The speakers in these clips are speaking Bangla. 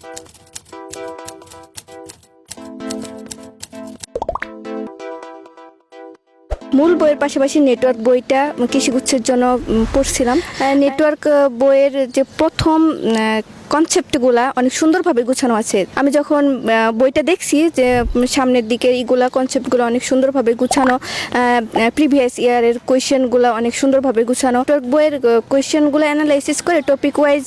Thank you. মূল বইয়ের পাশাপাশি নেটওয়ার্ক বইটা কৃষিগুচ্ছের জন্য পড়ছিলাম। নেটওয়ার্ক বইয়ের যে প্রথম কনসেপ্টগুলা অনেক সুন্দরভাবে গুছানো আছে। আমি যখন বইটা দেখছি যে সামনের দিকে এইগুলা কনসেপ্টগুলো অনেক সুন্দরভাবে গুছানো প্রিভিয়াস ইয়ারের কোয়েশ্চেনগুলো অনেক সুন্দরভাবে গুছানো। বইয়ের কোয়েশ্চেনগুলো অ্যানালাইসিস করে টপিক ওয়াইজ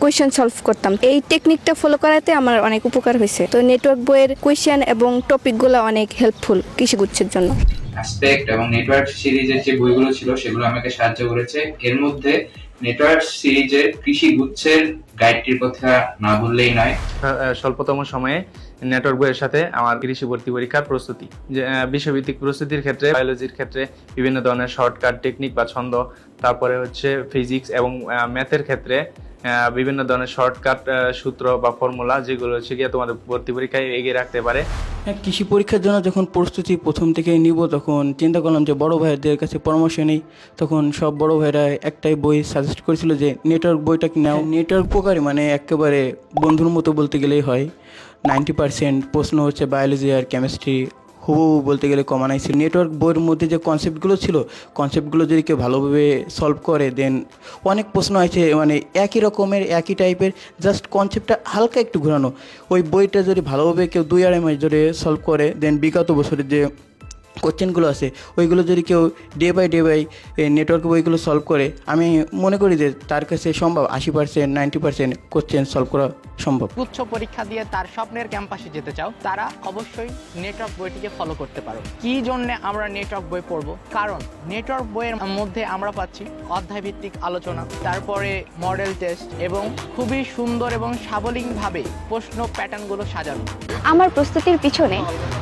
কোয়েশ্চেন সলভ করতাম। এই টেকনিকটা ফলো করাতে আমার অনেক উপকার হয়েছে। তো নেটওয়ার্ক বইয়ের কোয়েশ্চেন এবং টপিকগুলো অনেক হেল্পফুল কৃষিগুচ্ছের জন্য। অ্যাসপেক্ট এবং নেটওয়ার্ক সিরিজের যে বইগুলো ছিল, সেগুলো আমাকে সাহায্য করেছে। এর মধ্যে নেটওয়ার্ক সিরিজের কৃষি গুচ্ছের গাইডটির কথা না বললেই নয়। স্বল্পতম সময়ে নেটওয়ার্ক বইয়ের সাথে আমার কৃষি ভর্তি পরীক্ষার প্রস্তুতি বিষয়ভিত্তিক প্রস্তুতির ক্ষেত্রে বায়োলজির ক্ষেত্রে বিভিন্ন ধরনের শর্টকাট টেকনিক বা ছন্দ, তারপরে হচ্ছে ফিজিক্স এবং ম্যাথের ক্ষেত্রে বিভিন্ন ধরনের শর্টকাট সূত্র বা ফর্মুলা যেগুলো হচ্ছে গিয়ে তোমাদের ভর্তি পরীক্ষায় এগিয়ে রাখতে পারে। হ্যাঁ কৃষি পরীক্ষার জন্য যখন প্রস্তুতি প্রথম থেকে নিব তখন চিন্তা করলাম যে বড় ভাইদের কাছে পরামর্শ নেই। তখন সব বড় ভাইরা একটাই বই সাজেস্ট করেছিল যে নেটওয়ার্ক বইটা কি নাও। নেটওয়ার্ক উপকারী মানে একেবারে বন্ধুর মতো বলতে গেলেই হয়। নাইনটি পার্সেন্ট প্রশ্ন হচ্ছে বায়োলজি আর কেমিস্ট্রি হুবহু বলতে গেলে কমান আইসি নেটওয়ার্ক বইয়ের মধ্যে যে কনসেপ্টগুলো ছিল কনসেপ্টগুলো যদি কেউ ভালোভাবে সলভ করে দেন অনেক প্রশ্ন আছে মানে একই রকমের, একই টাইপের জাস্ট কনসেপ্টটা হালকা একটু ঘোরানো। ওই বইটা যদি ভালোভাবে কেউ দুই আড়াই মাস ধরে সলভ করে দেন বিগত বছরের যে কোশ্চেনগুলো আছে, ওইগুলো যদি কেউ day by day by network বইগুলো সলভ করে, আমি মনে করি যে তার কাছে সম্ভব। আশি percent ninety percent question solve করা সম্ভব। উচ্চ পরীক্ষা দিয়ে তার স্বপ্নের ক্যাম্পাসে যেতে চাও তারা অবশ্যই নেটওয়ার্ক বইটিকে ফলো করতে পারো। কি জন্য আমরা নেটওয়ার্ক বই পড়ব? কারণ নেটওয়ার্ক বইয়ের মধ্যে আমরা পাচ্ছি অধ্যায় ভিত্তিক আলোচনা তারপরে মডেল টেস্ট এবং খুবই সুন্দর এবং সাবলীলভাবে প্রশ্ন প্যাটার্নগুলো সাজানো। আমার প্রস্তুতির পিছনে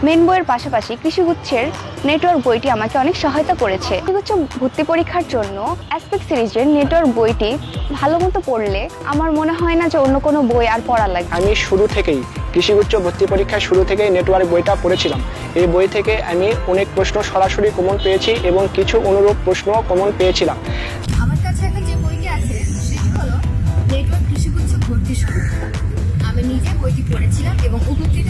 মেন বইয়ের পাশাপাশি কৃষিগুচ্ছের নেটওয়ার্ক বইটি আমাকে অনেক সহায়তা করেছে। কৃষিগুচ্ছ ভর্তি পরীক্ষার জন্য অ্যাসপেক্ট সিরিজের নেটওয়ার্ক বইটি ভালো মতো পড়লে আমার মনে হয় না যে অন্য কোনো বই আর পড়া লাগে আমি শুরু থেকেই কৃষি উচ্চ ভর্তি পরীক্ষা শুরু থেকেই নেটওয়ার্ক বইটা পড়েছিলাম। এই বই থেকে আমি অনেক প্রশ্ন সরাসরি কমন পেয়েছি এবং কিছু অনুরূপ প্রশ্ন কমন পেয়েছিলাম। আমার কাছে এখন যে বইটি আছে সেটি হলো নেটওয়ার্ক কৃষি উচ্চ ভর্তি শুরু। আমি নিজে বইটি পড়েছিলাম এবং উপকৃত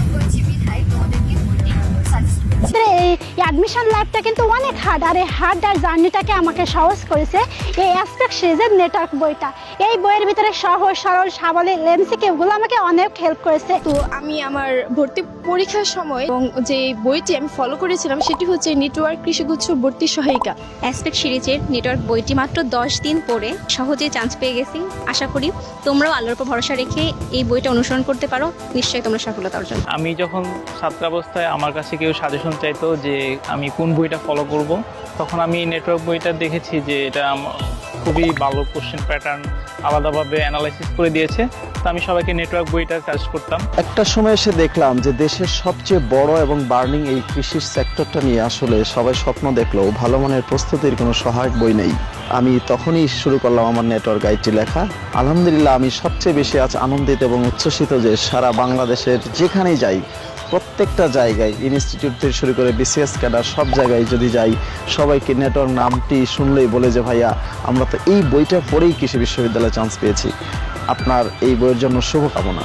অ্যাডমিশন লাইফটা কিন্তু অনেক হার্ড আর এই হার্ড আর জার্নিটাকে আমাকে সহজ করেছে এই অ্যাসপেক্ট সিরিজের নেটওয়ার্ক বইটা। এই বইয়ের ভিতরে সহজ সরল সাবলীল এমসিকিউগুলো আমাকে অনেক হেল্প করেছে। তো আমি আমার ভর্তি পরীক্ষার সময় এবং যে বইটি আমি ফলো করেছিলাম সেটি হচ্ছে নেটওয়ার্ক কৃষিগুচ্ছ ভর্তি সহায়িকা। অ্যাসপেক্ট সিরিজের নেটওয়ার্ক বইটি মাত্র দশ দিন পরে সহজেই চান্স পেয়ে গেছি। আশা করি তোমরাও আল্লাহর উপর ভরসা রেখে এই বইটা অনুসরণ করতে পারো। নিশ্চয়ই তোমরা সফলতা অর্জন আমি যখন ছাত্রাবস্থায় আমার কাছে কেউ সাজেশন চাইতো যে আমি কোন বইটা ফলো করব। তখন আমি নেটওয়ার্ক বইটা দেখেছি যে এটা খুবই ভালো কোশ্চেন প্যাটার্ন আলাদাভাবে অ্যানালাইসিস করে দিয়েছে। তো আমি সবাইকে নেটওয়ার্ক বইটা কাজ করতাম। একটা সময় এসে দেখলাম যে দেশের সবচেয়ে বড় এবং বার্নিং এই কৃষির সেক্টরটা নিয়ে আসলে সবাই স্বপ্ন দেখলেও ভালো মানের প্রস্তুতির কোনো সহায়ক বই নেই। আমি তখনই শুরু করলাম আমার নেটওয়ার্ক গাইডটি লেখা। আলহামদুলিল্লাহ আমি সবচেয়ে বেশি আজ আনন্দিত এবং উচ্ছ্বসিত যে সারা বাংলাদেশের যেখানেই যাই প্রত্যেকটা জায়গায় ইনস্টিটিউট থেকে শুরু করে বিসিএস ক্যাডার সব জায়গায় যদি যাই, সবাইকে নেটওয়ার্ক নামটি শুনলেই বলে যে, ভাইয়া, আমরা তো এই বইটা পড়েই কৃষি বিশ্ববিদ্যালয়ে চান্স পেয়েছি। আপনার এই বইয়ের জন্য শুভকামনা।